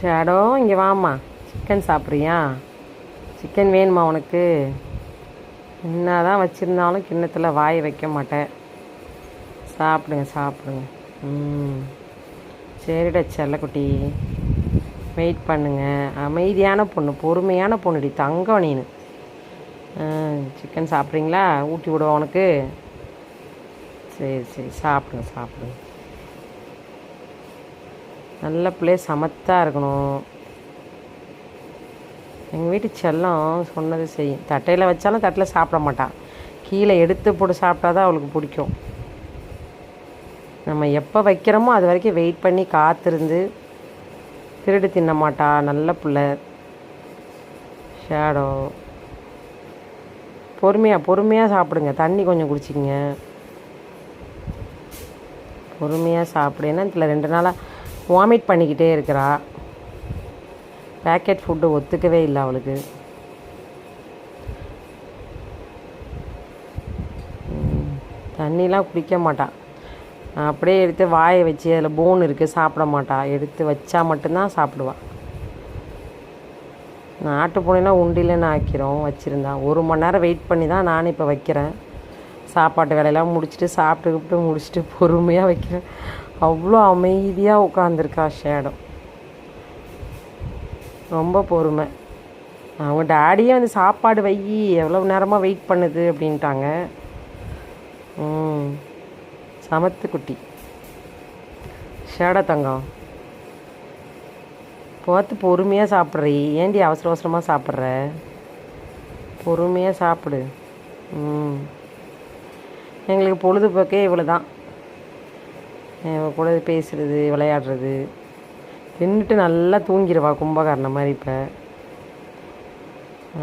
Shadow இங்கே வாம்மா. Chicken சாப்பிட்றியா? சிக்கன் வேணுமா உனக்கு? என்ன தான் வச்சுருந்தாலும் கிண்ணத்தில் வாய் வைக்க மாட்டேன். சாப்பிடுங்க சாப்பிடுங்க. ம். சரிடா செல்லக்குட்டி. வெயிட் பண்ணுங்க. அமைதியான பொண்ணு பொறுமையான பொண்ணுடி தங்கம் நீனு. சிக்கன் சாப்பிட்றீங்களா? ஊட்டி விடுவோம் உனக்கு. சரி சரி சாப்பிடுங்க சாப்பிடுங்க. நல்ல பிள்ளை சமத்தாக இருக்கணும். எங்கள் வீட்டு செல்லம் சொன்னது செய்யும் தட்டையில் வச்சாலும் தட்டில் சாப்பிட மாட்டான் கீழே எடுத்து போட்டு சாப்பிட்டா தான் அவளுக்கு பிடிக்கும். நம்ம எப்போ வைக்கிறோமோ அது வரைக்கும் வெயிட் பண்ணி காத்திருந்து திருடு தின்ன மாட்டா. நல்ல பிள்ளை. ஷேடோ பொறுமையாக பொறுமையாக சாப்பிடுங்க. தண்ணி கொஞ்சம் குடிச்சிக்கங்க. பொறுமையாக சாப்பிடு. ஏன்னா இதில் ரெண்டு நாளாக வாமிட் பண்ணிக்கிட்டே இருக்கிறா. பேக்கெட் ஃபுட்டு ஒத்துக்கவே இல்லை அவளுக்கு. தண்ணிலாம் குடிக்க மாட்டாள் அப்படியே எடுத்து வாயை வச்சு அதில் போன் இருக்குது சாப்பிட மாட்டாள் எடுத்து வச்சா மட்டும்தான் சாப்பிடுவாள் நாட்டு உண்டிலன்னு ஆக்கிறோம் வச்சுருந்தா. ஒரு மணி நேரம் வெயிட் பண்ணி தான் நானும் இப்போ வைக்கிறேன். சாப்பாட்டு வேலையெல்லாம் முடிச்சுட்டு சாப்பிட்டு கிப்பிட்டு முடிச்சுட்டு பொறுமையாக வைக்கிறேன். அவ்வளோ அமைதியாக உட்காந்துருக்கா ஷேடம் ரொம்ப பொறுமை. அவங்க டாடியே வந்து சாப்பாடு வை எவ்வளோ நேரமாக வெயிட் பண்ணுது அப்படின்ட்டாங்க. ம் சமத்து குட்டி. ஷேட தங்கம். பார்த்து பொறுமையாக சாப்பிட்றீ. ஏண்டி அவசர அவசரமாக சாப்பிட்ற? பொறுமையாக சாப்பிடு. ம். எங்களுக்கு பொழுதுபோக்கே இவ்வளோ தான் இவ கூட பேசுகிறது விளையாடுறது. தின்னுட்டு நல்லா தூங்கிடுவா கும்பகாரணம் மாதிரி இப்போ.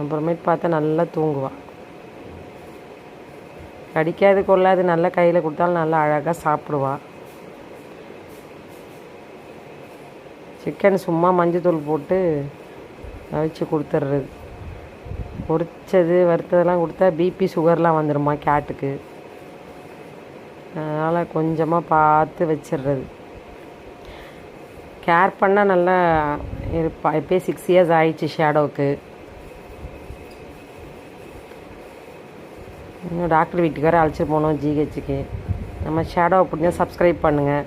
அப்புறமேட்டு பார்த்தா நல்லா தூங்குவா. கடிக்காது கொள்ளாது நல்லா கையில் கொடுத்தாலும் நல்லா அழகாக சாப்பிடுவா. சிக்கன் சும்மா மஞ்சத்தூள் போட்டு அவிச்சு கொடுத்துட்றது பொரிச்சது வறுத்ததெல்லாம் கொடுத்தா பிபி சுகர்லாம் வந்துடுமா கேட்டுக்கு அதனால் கொஞ்சமாக பார்த்து வச்சிடுறது கேர் பண்ணால் நல்லா இருப்பா. இப்போயே சிக்ஸ் இயர்ஸ் ஆயிடுச்சு ஷேடோவுக்கு இன்னும் டாக்டர் வீட்டுக்கு வேறு அழைச்சிட்டு போகணும் ஜிஹெச்சுக்கு நம்ம ஷேடோவை பிடிச்சா சப்ஸ்கிரைப் பண்ணுங்கள்